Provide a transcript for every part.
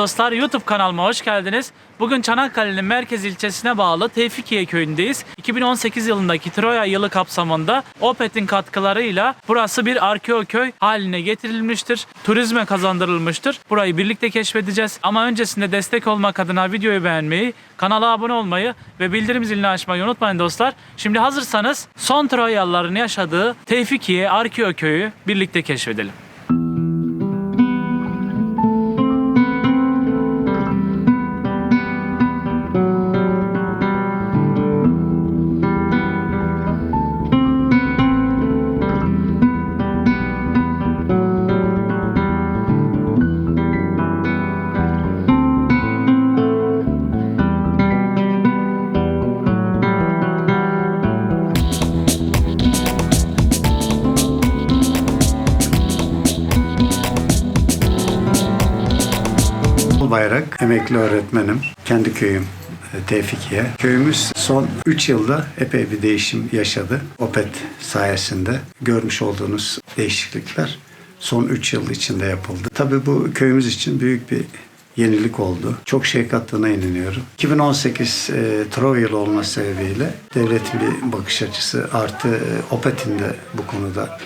dostlar, YouTube kanalıma hoş geldiniz. Bugün Çanakkale'nin merkez ilçesine bağlı Tevfikiye köyündeyiz. 2018 yılındaki Troya yılı kapsamında Opet'in katkılarıyla burası bir arkeo köy haline getirilmiştir. Turizme kazandırılmıştır. Burayı birlikte keşfedeceğiz. Ama öncesinde destek olmak adına videoyu beğenmeyi, kanala abone olmayı ve bildirim zilini açmayı unutmayın dostlar. Şimdi hazırsanız son Troyalıların yaşadığı Tevfikiye arkeo köyü birlikte keşfedelim. Emekli öğretmenim. Kendi köyüm e, Tevfikiye. Köyümüz son 3 yılda epey bir değişim yaşadı. OPET sayesinde görmüş olduğunuz değişiklikler son 3 yıl içinde yapıldı. Tabii bu köyümüz için büyük bir yenilik oldu. Çok şey kattığına inanıyorum. 2018 e, Trova yılı olması sebebiyle devletin bir bakış açısı artı e, OPET'in de bu konuda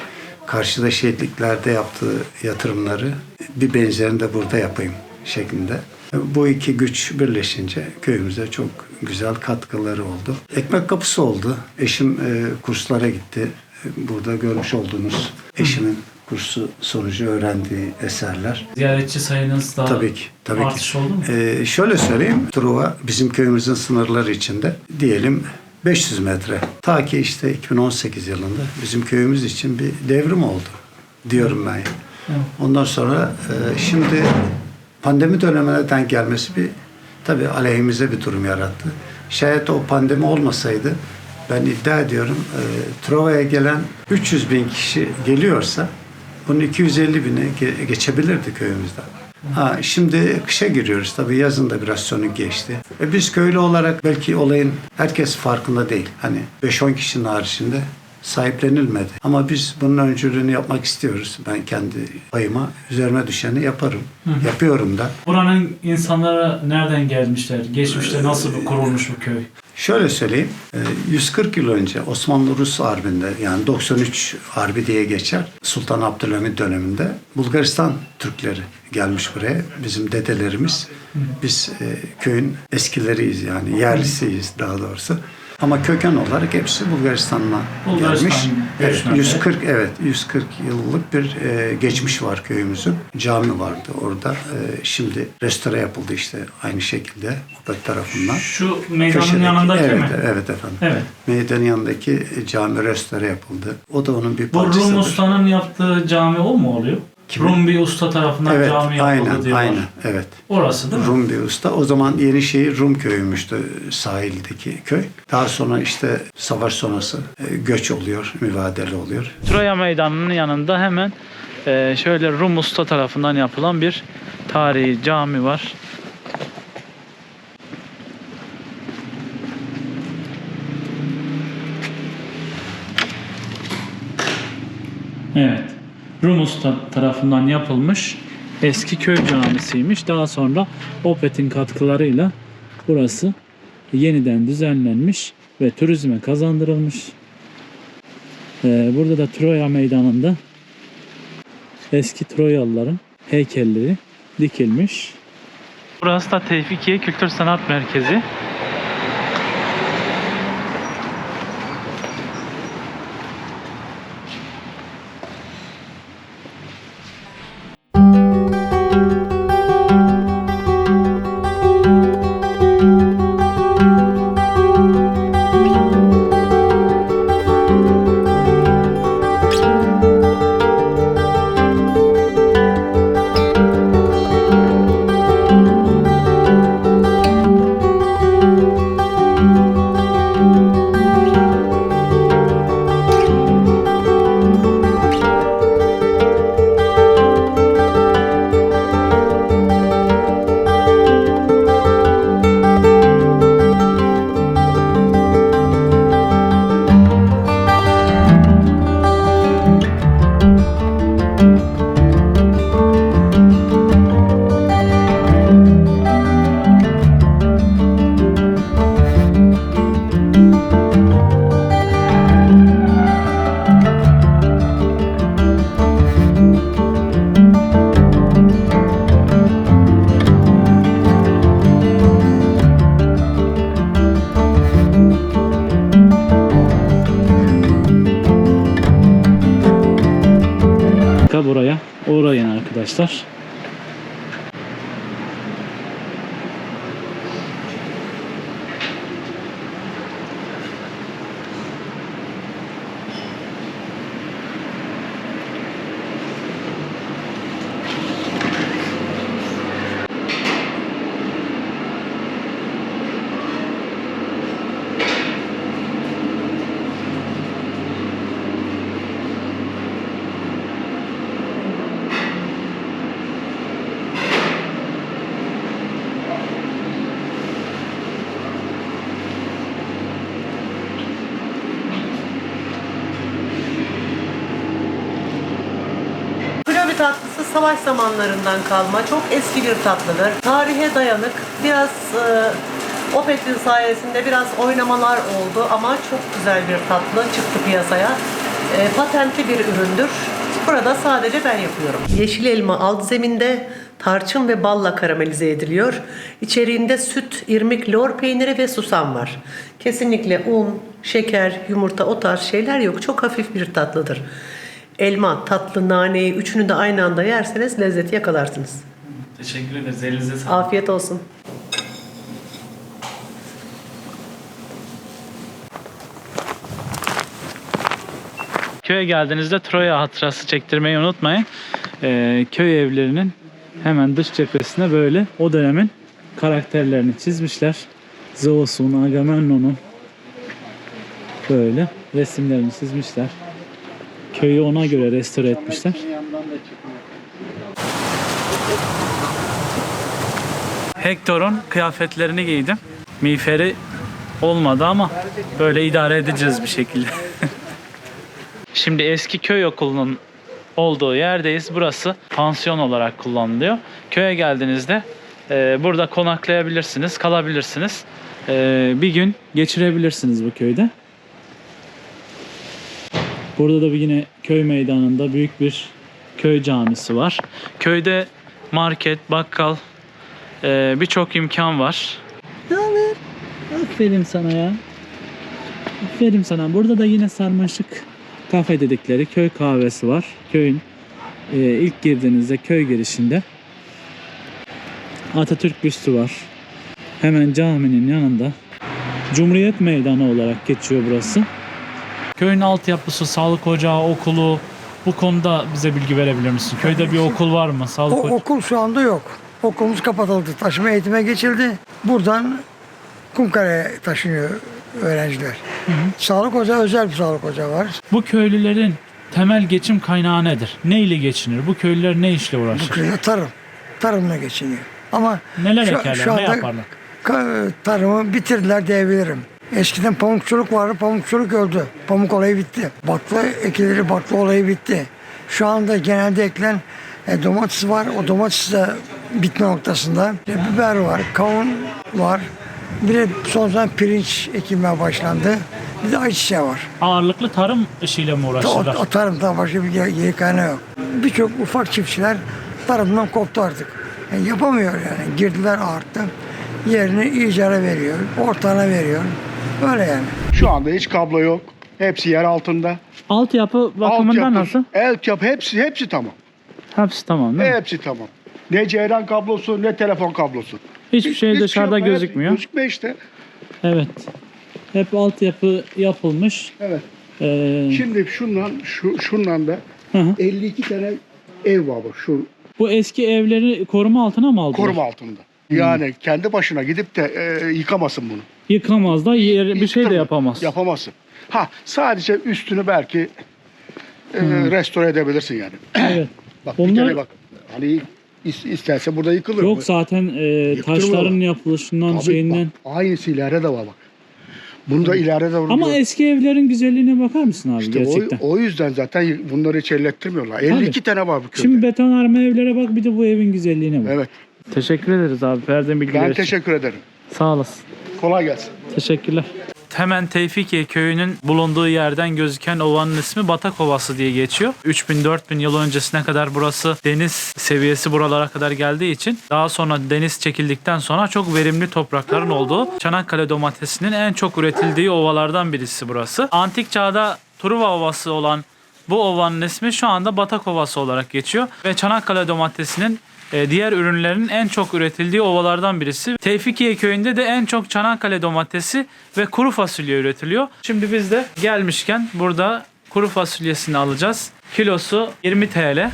karşıda şehitliklerde yaptığı yatırımları bir benzerini de burada yapayım şeklinde. Bu iki güç birleşince köyümüze çok güzel katkıları oldu. Ekmek kapısı oldu. Eşim e, kurslara gitti. E, Burada görmüş olduğunuz eşimin kursu sonucu öğrendiği eserler. Ziyaretçi sayınız daha Tabii ki. Tabii ki. artış oldu mu? Ee, şöyle söyleyeyim. Truva bizim köyümüzün sınırları içinde diyelim 500 metre. Ta ki işte 2018 yılında bizim köyümüz için bir devrim oldu diyorum ben. Evet. Ondan sonra e, şimdi pandemi dönemine denk gelmesi bir tabii aleyhimize bir durum yarattı. Şayet o pandemi olmasaydı ben iddia ediyorum e, Trova'ya gelen 300 bin kişi geliyorsa bunun 250 bini ge- geçebilirdi köyümüzden. Ha, şimdi kışa giriyoruz tabii yazın da biraz sönük geçti. E biz köylü olarak belki olayın herkes farkında değil. Hani 5-10 kişinin haricinde sahiplenilmedi. Ama biz bunun öncülüğünü yapmak istiyoruz. Ben kendi payıma üzerime düşeni yaparım. Yapıyorum da. Buranın insanlara nereden gelmişler? Geçmişte nasıl bir kurulmuş bu köy? Şöyle söyleyeyim, e, 140 yıl önce Osmanlı-Rus Harbi'nde yani 93 Harbi diye geçer. Sultan Abdülhamit döneminde Bulgaristan Türkleri gelmiş buraya. Bizim dedelerimiz. Biz e, köyün eskileriyiz yani yerlisiyiz daha doğrusu. Ama köken olarak hepsi Bulgaristan'dan Bulgaristan gelmiş. Evet, göçmenleri. 140 evet 140 yıllık bir e, geçmiş var köyümüzün. Cami vardı orada. E, şimdi restore yapıldı işte aynı şekilde OPET tarafından. Şu meydanın Köşedeki- yanındaki evet, mi? Evet efendim. Evet. Meydanın yanındaki cami restore yapıldı. O da onun bir Bu Rum parçasıdır. ustanın yaptığı cami o mu oluyor? Kimin? Rum bir usta tarafından Evet, cami yapıldı aynen, diyorlar. aynen, evet. Orası değil mi? Rum bir usta. O zaman Yenişehir Rum köyüymüştü sahildeki köy. Daha sonra işte savaş sonrası e, göç oluyor, mübadele oluyor. Troya Meydanı'nın yanında hemen e, şöyle Rum usta tarafından yapılan bir tarihi cami var. Evet. Rum usta tarafından yapılmış eski köy camisiymiş. Daha sonra Opet'in katkılarıyla burası yeniden düzenlenmiş ve turizme kazandırılmış. Ee, burada da Troya meydanında eski Troyalıların heykelleri dikilmiş. Burası da Tevfikiye Kültür Sanat Merkezi. Buraya uğrayın arkadaşlar. Savaş zamanlarından kalma. Çok eski bir tatlıdır. Tarihe dayanık. Biraz e, Opet'in sayesinde biraz oynamalar oldu ama çok güzel bir tatlı çıktı piyasaya. E, patentli bir üründür. Burada sadece ben yapıyorum. Yeşil elma alt zeminde tarçın ve balla karamelize ediliyor. İçeriğinde süt, irmik, lor peyniri ve susam var. Kesinlikle un, şeker, yumurta o tarz şeyler yok. Çok hafif bir tatlıdır. Elma, tatlı, naneyi üçünü de aynı anda yerseniz lezzeti yakalarsınız. Teşekkür ederiz. Elinize sağlık. Afiyet olsun. Köye geldiğinizde Troya hatırası çektirmeyi unutmayın. Ee, köy evlerinin hemen dış cephesine böyle o dönemin karakterlerini çizmişler. Zeus'un, Agamemnon'un böyle resimlerini çizmişler. Köyü ona göre restore etmişler. Hector'un kıyafetlerini giydim. Miğferi olmadı ama böyle idare edeceğiz bir şekilde. Şimdi eski köy okulunun olduğu yerdeyiz. Burası pansiyon olarak kullanılıyor. Köye geldiğinizde e, burada konaklayabilirsiniz, kalabilirsiniz. E, bir gün geçirebilirsiniz bu köyde. Burada da bir yine köy meydanında büyük bir köy camisi var. Köyde market, bakkal, e, birçok imkan var. Ne haber? Aferin sana ya. Aferin sana. Burada da yine sarmaşık kafe dedikleri köy kahvesi var. Köyün e, ilk girdiğinizde köy girişinde Atatürk büstü var. Hemen caminin yanında Cumhuriyet Meydanı olarak geçiyor burası. Köyün altyapısı, sağlık ocağı, okulu bu konuda bize bilgi verebilir misin? Köyde bir okul var mı? Sağlık O ocağı. okul şu anda yok. Okulumuz kapatıldı. Taşıma eğitime geçildi. Buradan Kumkare'ye taşınıyor öğrenciler. Sağlık ocağı özel bir sağlık ocağı var. Bu köylülerin temel geçim kaynağı nedir? Ne ile geçinir? Bu köylüler ne işle Bu uğraşır? köyde tarım. Tarımla geçiniyor. Ama Neler ekerler? şu ne yaparlar? ka- tarımı bitirdiler diyebilirim. Eskiden pamukçuluk vardı. Pamukçuluk öldü. Pamuk olayı bitti. Bakla ekileri bakla olayı bitti. Şu anda genelde ekilen e, domates var. O domates de bitme noktasında. E, biber var. Kavun var. Bir de son zaman pirinç ekilmeye başlandı. Bir de ayçiçeği var. Ağırlıklı tarım işiyle mi O, uğraşırlar? o tarımdan başka bir yer- yeri kaynağı yok. Birçok ufak çiftçiler tarımdan koptu artık. Yani yapamıyor yani. Girdiler arttı. Yerini icara veriyor. Ortağına veriyor. Öyle yani. Şu anda hiç kablo yok. Hepsi yer altında. Altyapı bakımından Altyapı, nasıl? El yapı hepsi hepsi tamam. Hepsi tamam değil mi? Hepsi tamam. Ne ceyran kablosu ne telefon kablosu. Hiçbir şey Hiç dışarıda yok. Hep gözükmüyor. Gözükme işte. Evet. Hep altyapı yapılmış. Evet. Ee, Şimdi şundan şu şundan da hı hı. 52 tane ev var bu şu Bu eski evleri koruma altına mı aldılar? koruma altında. Yani kendi başına gidip de e, yıkamasın bunu. Yıkamaz da yer, bir şey de yapamaz. Yapamazsın. Ha sadece üstünü belki e, restore edebilirsin yani. Evet. Bak Onlar- bir kere bak. Hani is- isterse burada yıkılır. Yok zaten e, taşların yapılışından Tabii, şeyinden. Bak, aynısı ileride de var bak. Bunu da ileride de. Ama eski evlerin güzelliğine bakar mısın abi işte gerçekten? o, o yüzden zaten bunları hiç ellettirmiyorlar. 52 tane var bu köyde. Şimdi betonarme evlere bak bir de bu evin güzelliğine bak. Evet. Teşekkür ederiz abi verdiğin bilgiler Ben için. teşekkür ederim. Sağ olasın. Kolay gelsin. Teşekkürler. Hemen Tevfikiye köyünün bulunduğu yerden gözüken ovanın ismi Batak Ovası diye geçiyor. 3000-4000 yıl öncesine kadar burası deniz seviyesi buralara kadar geldiği için daha sonra deniz çekildikten sonra çok verimli toprakların olduğu Çanakkale domatesinin en çok üretildiği ovalardan birisi burası. Antik çağda Truva Ovası olan bu ovanın ismi şu anda Batak Ovası olarak geçiyor. Ve Çanakkale domatesinin diğer ürünlerin en çok üretildiği ovalardan birisi. Tevfikiye köyünde de en çok Çanakkale domatesi ve kuru fasulye üretiliyor. Şimdi biz de gelmişken burada kuru fasulyesini alacağız. Kilosu 20 TL.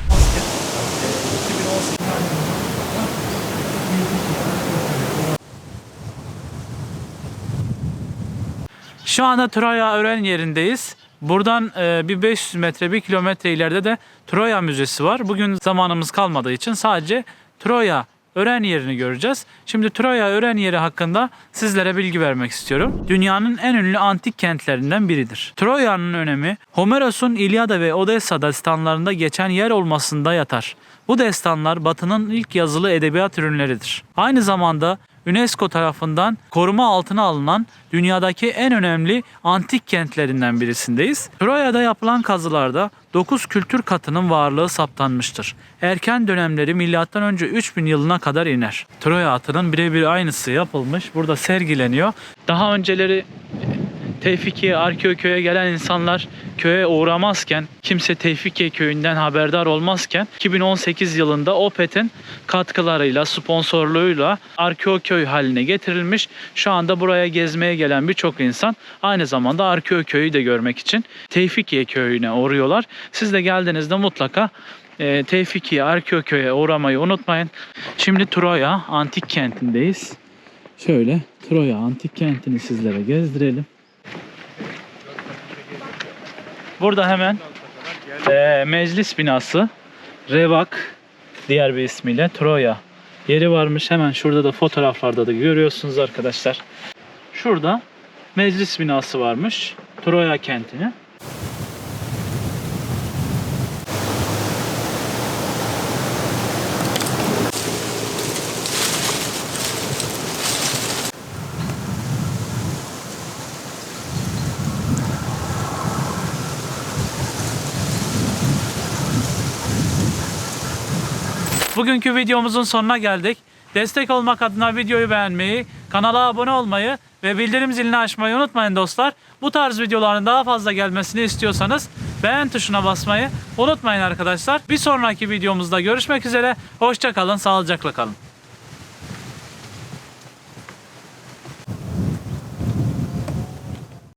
Şu anda Troya Ören yerindeyiz. Buradan e, bir 500 metre, 1 kilometre ileride de Troya Müzesi var. Bugün zamanımız kalmadığı için sadece Troya Ören yerini göreceğiz. Şimdi Troya Ören yeri hakkında sizlere bilgi vermek istiyorum. Dünyanın en ünlü antik kentlerinden biridir. Troya'nın önemi Homeros'un İlyada ve Odessa destanlarında geçen yer olmasında yatar. Bu destanlar Batı'nın ilk yazılı edebiyat ürünleridir. Aynı zamanda UNESCO tarafından koruma altına alınan dünyadaki en önemli antik kentlerinden birisindeyiz. Troya'da yapılan kazılarda 9 kültür katının varlığı saptanmıştır. Erken dönemleri M.Ö. 3000 yılına kadar iner. Troya atının birebir aynısı yapılmış. Burada sergileniyor. Daha önceleri Tevfikiye Arköy'e gelen insanlar köye uğramazken, kimse Tevfikiye köyünden haberdar olmazken 2018 yılında Opet'in katkılarıyla, sponsorluğuyla Arkeoköy haline getirilmiş. Şu anda buraya gezmeye gelen birçok insan aynı zamanda Arköy'ü de görmek için Tevfikiye köyüne uğruyorlar. Siz de geldiğinizde mutlaka e, Tevfikiye Arköy'e uğramayı unutmayın. Şimdi Troya antik kentindeyiz. Şöyle Troya antik kentini sizlere gezdirelim. Burada hemen eee, meclis binası Revak diğer bir ismiyle Troya yeri varmış. Hemen şurada da fotoğraflarda da görüyorsunuz arkadaşlar. Şurada meclis binası varmış. Troya kentini. Bugünkü videomuzun sonuna geldik. Destek olmak adına videoyu beğenmeyi, kanala abone olmayı ve bildirim zilini açmayı unutmayın dostlar. Bu tarz videoların daha fazla gelmesini istiyorsanız beğen tuşuna basmayı unutmayın arkadaşlar. Bir sonraki videomuzda görüşmek üzere. Hoşçakalın, sağlıcakla kalın.